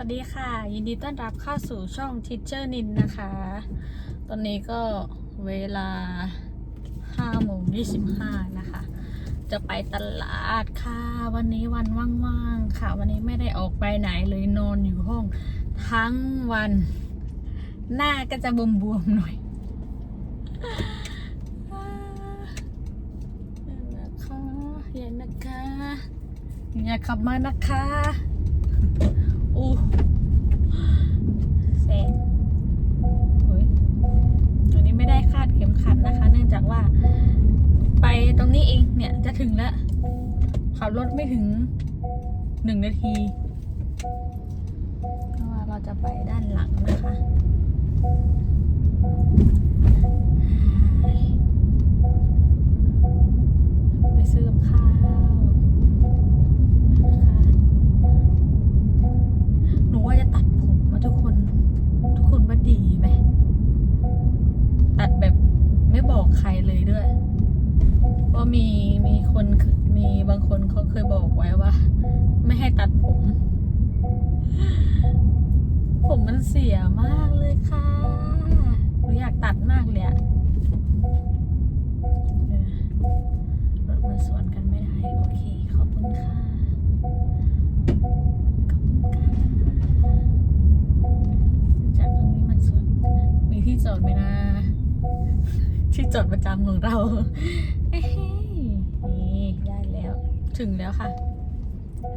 วัสดีค่ะ ยินดีต้อนรับเข้าสู่ช่อง Teacher นินนะคะ ตอนนี้ก็เวลา5โมง25 นะคะ จะไปตลาดค่ะ วันนี้วันว่างๆ ค่ะ วันนี้ไม่ได้ออกไปไหนเลยนอนอยู่ห้อง ทั้งวัน หน้าก็จะบวมๆหน่อยอ่าเย็นนะคะเย็นนะคะอย่าขับมานะคะ อู้แสงโอ้ยตัวนี้ไม่ได้คาดเข็มขัดนะคะ เนื่องจากว่า ไปตรงนี้เองเนี่ยจะถึงแล้ว ขับรถไม่ถึงหนึ่งนาทีเพราะว่าเราจะไปด้านหลังนะคะ มันเสียมากเลยค่ะหนูอยากตัดมากเลยอะเออรถมันสวนกันไม่ได้ โอเค ขอบคุณค่ะ ขอบคุณค่ะ จากตรงนี้มันสวน มีที่จอดไหมนะ ที่จอดประจำของเรานี่ได้แล้ว ถึงแล้วค่ะ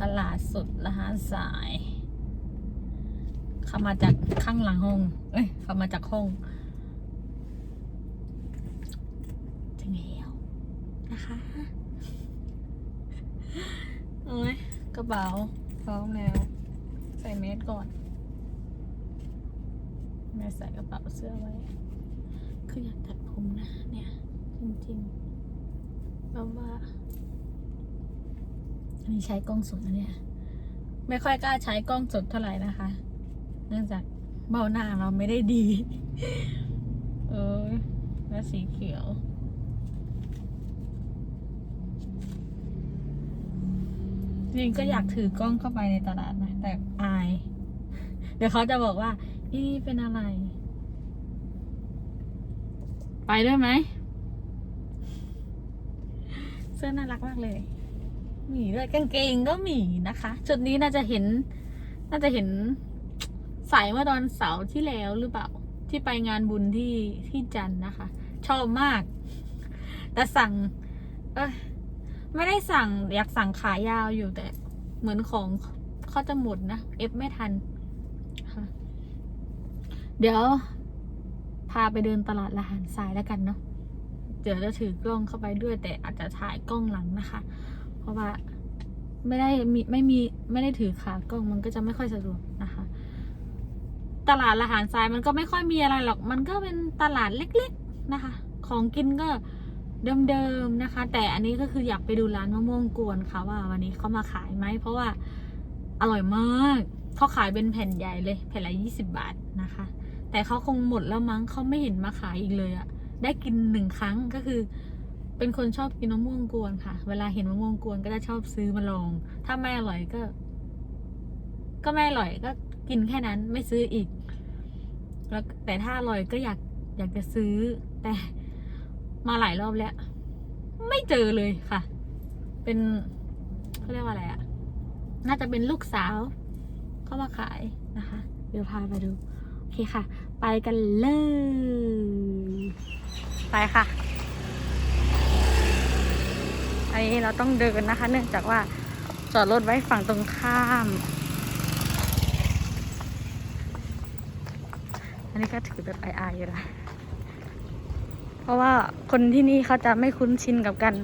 ตลาดสดละหาสาย เข้ามาจากข้างหลังห้อง เอ้ย เข้ามาจากห้องถึงแล้วนะคะ โอ้ยกระเป๋าพร้อมแล้ว ใส่เมสก่อน แม่ใส่กระเป๋าเสื้อไว้ คืออยากตัดผมนะ เนี่ย จริงๆแบบว่า อันนี้ใช้กล้องสดนะเนี่ย ไม่ค่อยกล้าใช้กล้องสดเท่าไหร่นะคะ เนื่องจากเบ้าหน้าเราไม่ได้ดี เออ แล้วสีเขียว จริงก็อยากถือกล้องเข้าไปในตลาดนะ แต่อาย เดี๋ยวเขาจะบอกว่า นี่เป็นอะไร ไปด้วยไหม เสื้อน่ารักมากเลย หมีด้วยกางเกงก็หมีนะคะจุดนี้น่าจะเห็น น่าจะเห็น ใส่เมื่อตอนเสาร์ที่แล้วหรือเปล่า ที่ไปงานบุญที่ที่จันนะคะ ชอบมาก แต่สั่ง เอ้ยไม่ได้สั่งอยากสั่งขายาวอยู่แต่ เหมือนของเขาจะหมดนะ เอฟไม่ทัน เดี๋ยว พาไปเดินตลาดละหารทรายแล้วกันเนาะเดี๋ยวจะถือกล้องเข้าไปด้วยแต่อาจจะถ่ายกล้องหลังนะคะ เพราะว่าไม่ได้มีไม่มีไม่ได้ถือขากล้องมันก็จะไม่ค่อยสะดวกนะคะ ตลาดละหารทรายมันก็ไม่ค่อยมีอะไรหรอก มันก็เป็นตลาดเล็กๆนะคะ ของกินก็เดิมๆนะคะ แต่อันนี้ก็คืออยากไปดูร้านมะม่วงกวนค่ะว่าวันนี้เขามาขายไหมเพราะว่าอร่อยมากเขาขายเป็นแผ่นใหญ่เลยแผ่นละยี่สิบบาทนะคะ แต่เขาคงหมดแล้วมั้งเขาไม่เห็นมาขายอีกเลยอะได้กินหนึ่งครั้งก็คือ เป็นคนชอบกินมะม่วงกวนค่ะ เวลาเห็นมะม่วงกวนก็จะชอบซื้อมาลอง ถ้าไม่อร่อยก็ ก็ไม่อร่อยก็ กินแค่นั้นไม่ซื้ออีก แล้วแต่ถ้าอร่อยก็อยากอยากจะซื้อ แต่มาหลายรอบแล้ว ไม่เจอเลยค่ะ เป็นเขาเรียกว่าอะไรอะน่าจะเป็นลูกสาวเข้ามาขายนะคะเดี๋ยวพาไปดู โอเคค่ะ ไปกันเลย ไปค่ะอันนี้เราต้องเดินนะคะ เนื่องจากว่าจอดรถไว้ฝั่งตรงข้าม อันนี้ก็ถือแบบอายๆอยู่นะเพราะว่าคนที่นี่เขาจะไม่คุ้นชินกับกัน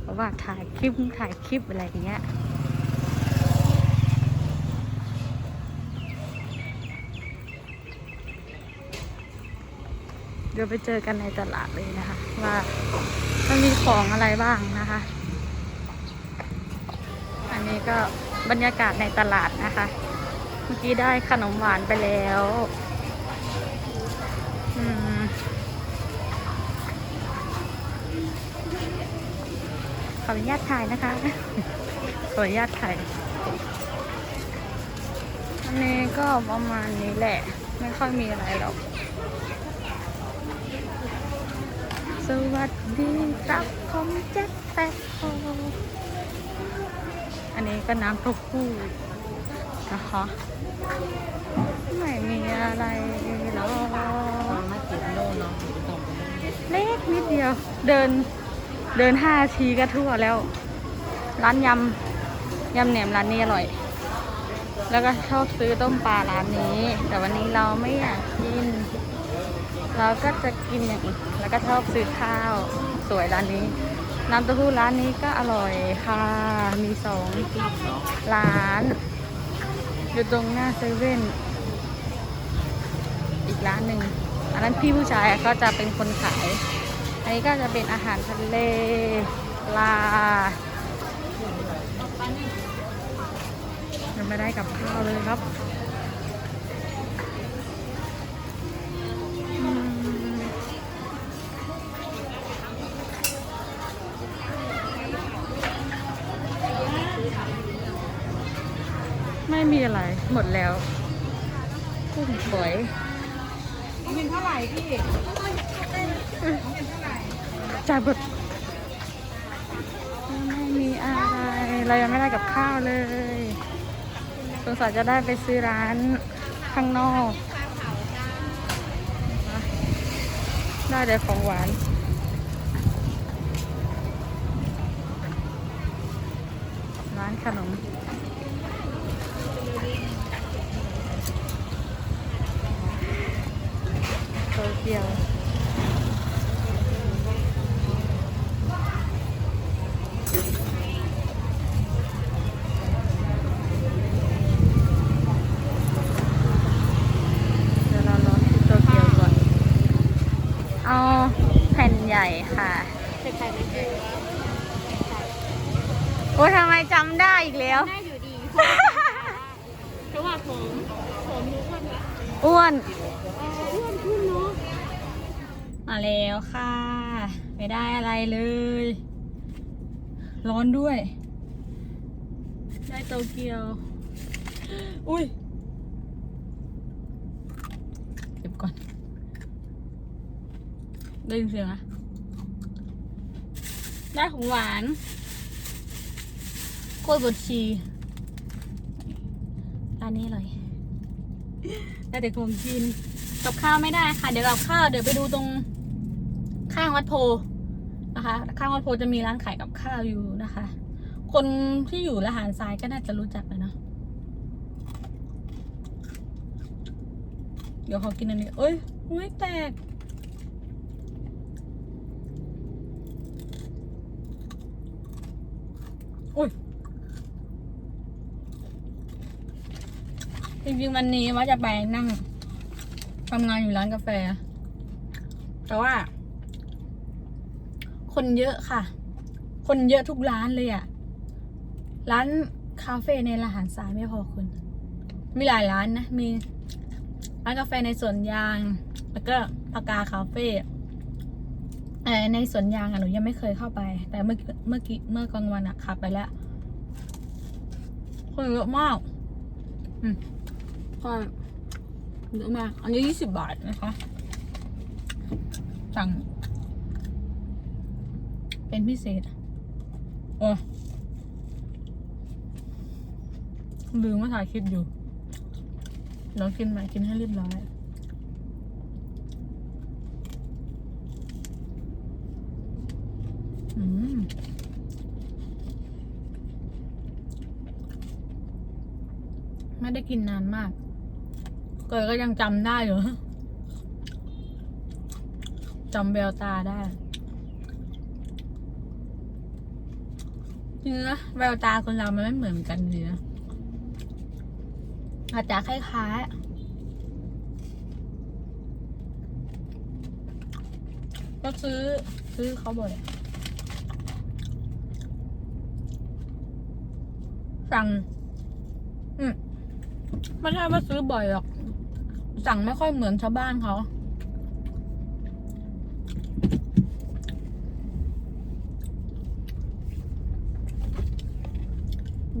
เพราะว่าถ่ายคลิปถ่ายคลิปอะไรอย่างเงี้ยเดี๋ยวไปเจอกันในตลาดเลยนะคะ ว่ามันมีของอะไรบ้างนะคะ อันนี้ก็บรรยากาศในตลาดนะคะ เมื่อกี้ได้ขนมหวานไปแล้วอืมข ออนุญาตถ่ายนะคะ ขออนุญาตถ่าย อันนี้ก็ประมาณนี้แหละ ไม่ค่อยมีอะไรหรอก สวัสดีครับผมแจ็คแป๊บโฮอันนี้ก็น้ำเต้าหู้นะคะไม่มีอะไรหรอกมาติดโลเนาะตรงไปเล็กนิดเดียว เดิน เดินห้าทีก็ทั่วแล้ว ร้านยำยำแหนมร้านนี้อร่อย แล้วก็ชอบซื้อต้มปลาร้านนี้ แต่วันนี้เราไม่อยากกิน เราก็จะกินอย่างอื่นแล้วก็ชอบซื้อข้าวสวยร้านนี้น้ำเต้าหู้ร้านนี้ก็อร่อยค่ะ มีสองร้านอยู่ตรงหน้าเซเว่นอีกร้านหนึ่งอันนั้นพี่ผู้ชายก็จะเป็นคนขาย อันนี้ก็จะเป็นอาหารทะเลปลายังไม่ได้กับข้าวเลยครับอืมไม่มีอะไร หมดแล้วกุ้งสวยเป็นเท่าไหร่พี่ จ่ายหมดไม่มีอะไรเรายังไม่ได้กับข้าวเลยสงสัยจะได้ไปซื้อร้านข้างนอก ได้แต่ของหวานร้านขนม โตเกียว เดี๋ยวเรารอที่โตเกียวก่อน เอาแผ่นใหญ่ค่ะ ใส่ไข่ไม่เจอ โอ้ยทำไมจำได้อีกแล้ว ได้อยู่ดีเพราะว่าผมผมรู้ว่าเนี่ยอ้วนเอออ้วนขึ้นเนาะมาแล้วค่ะ ไม่ได้อะไรเลย ร้อนด้วย ได้โตเกียว อุ้ยเก็บก่อน ได้ยินเสียงอะได้ของหวานก ล้วยบดชีร้านนี้อร่อยได้แต่ของกินกับข้าวไม่ได้ค่ะ เดี๋ยวกับข้าวเดี๋ยวไปดูตรงข้างวัดโพนะคะ ข้างวัดโพจะมีร้านขายกับข้าวอยู่นะคะ คนที่อยู่ละหารทรายก็น่าจะรู้จักเลยเนาะเดี๋ยวขอกินอันนี้เอ้ยไม่แตก อุ้ย จริงๆวันนี้ว่าจะไปนั่งทำงานอยู่ร้านกาแฟ แต่ว่า คนเยอะค่ะ คนเยอะทุกร้านเลยอะ่ะร้านคาเฟ่ในละหารสายไม่พอคุณ มีหลายร้านนะ มีร้านกาแฟในสวนยาง แล้วก็ปากาคาเฟ่เออในสวนยางอะหนูยังไม่เคยเข้าไป แต่เมื่อเมื่อกี้เมื่อกลางวันอะขับไปแล้วคนเยอะมาก อืม ก็เยอะมาก อันนี้ยี่สิบบาทนะคะ สั่ง เป็นพิเศษโอ้ลืมว่าถ่ายคลิปอยู่เรากินไหมกินให้เรียบร้อยอืมไม่ได้กินนานมาก เกิดก็ยังจำได้อยู่จำแววตาได้จริงนะแววตาคนเรามันไม่เหมือนกันเลยนะอาจจะคล้ายๆก็ซื้อซื้อเขาบ่อยสั่ง อืมไม่ใช่ว่าซื้อบ่อยหรอก สั่งไม่ค่อยเหมือนชาวบ้านเขา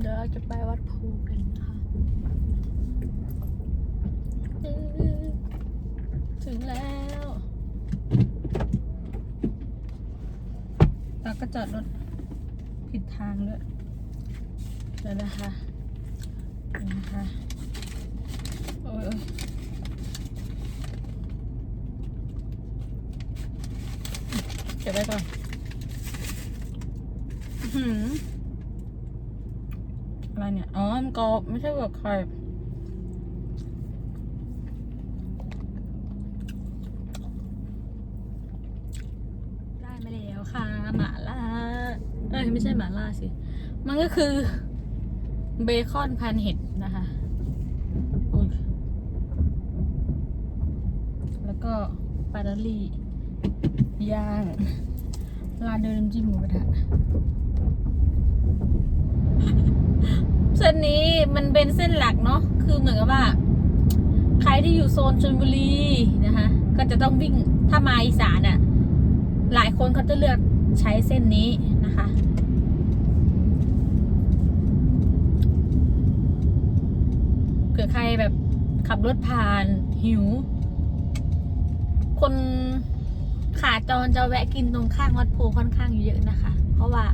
เดี๋ยวเราจะไปวัดภูกันนะคะถึงแล้วเราก็จอดรถผิดทางด้วยเดี๋ยวนะคะเดี๋ยวนะคะโอ้ยเก็บไว้ก่อนอื้อหืออะไรเนี่ย อ๋อ มันกรอบไม่ใช่กับไข่ได้มาแล้วค่ะ หมาล่า เอ้ย ไม่ใช่หมาล่าสิ มันก็คือ เบคอนพันเห็ดนะคะอุ้ยแล้วก็ปลาดอลลี่ ย่างร้านเดินจิ้มหมูกระทะเส้นนี้มันเป็นเส้นหลักเนาะคือเหมือนกับว่า ใครที่อยู่โซนชลบุรีนะคะก็จะต้องวิ่งถ้ามาอีสานอะ่ะ หลายคนเขาจะเลือกใช้เส้นนี้นะคะเผื่อใครแบบขับรถผ่านหิว คน ขาจรจะแวะกินตรงข้างวัดโพค่อนข้างเยอะนะคะ เพราะว่า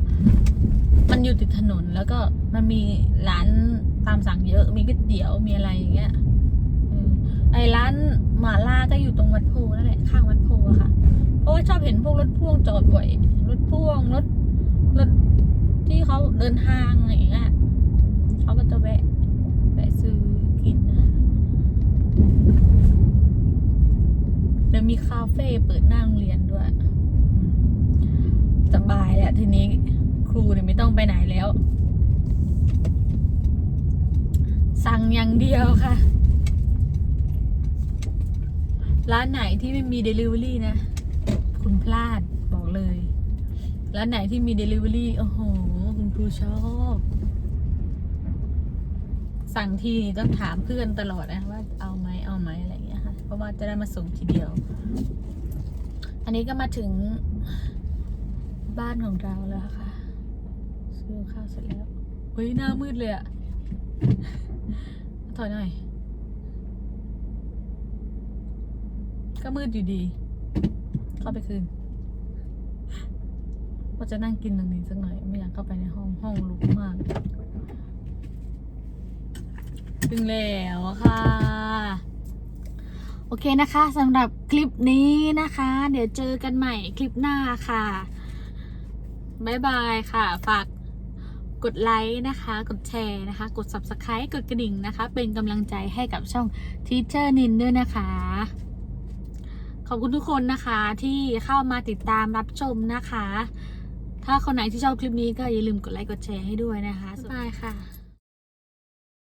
มันอยู่ติดถนนแล้วก็มันมีร้านตามสั่งเยอะ มีก๋วยเตี๋ยวมีอะไรอย่างเงี้ยไอ้ร้านหมาล่าก็อยู่ตรงวัดโพนั่นแหละข้างวัดโพค่ะ เพราะว่าชอบเห็นพวกรถพ่วงจอดบ่อย รถพ่วงรถรถที่เขาเดินทางอะไรอย่างเงี้ยเขาก็จะแวะแวะซื้อกินนะเดี๋ยวมีคาเฟ่เปิดหน้าโรงเรียนด้วยสบายแหละทีนี้ครูเนี่ยไม่ต้องไปไหนแล้ว สั่งอย่างเดียวค่ะ ร้านไหนที่ไม่มี Delivery นะ คุณพลาดบอกเลย ร้านไหนที่มี Delivery โอ้โห คุณครูชอบ สั่งทีต้องถามเพื่อนตลอดนะว่าเอาไหมเอาไหมอะไร ราะว่าจะได้มาส่งทีเดียว อันนี้ก็มาถึงบ้านของเราแล้วค่ะซื้อข้าวเสร็จแล้วเฮ้ยหน้ามืดเลยอะถอยหน่อย ก็มืดอยู่ดี เข้าไปคืนว่าจะนั่งกินตรงนี้สักหน่อย ไม่อยากเข้าไปในห้องห้องลุกมากถึงแล้วค่ะ อเคนะคะสำหรับคลิปนี้นะคะ เดี๋ยวเจอกันใหม่คลิปหน้าค่ะบ๊ายบายค่ะ ฝากกดไลค์นะคะ กดแชร์นะคะ กด subscribe กดกระดิ่งนะคะ เป็นกำลังใจให้กับช่อง Teacher Nin ด้วยนะคะ ขอบคุณทุกคนนะคะที่เข้ามาติดตามรับชมนะคะ ถ้าคนไหนที่ชอบคลิปนี้ก็อย่าลืมกดไลค์กดแชร์ให้ด้วยนะคะบ๊ายบายค่ะ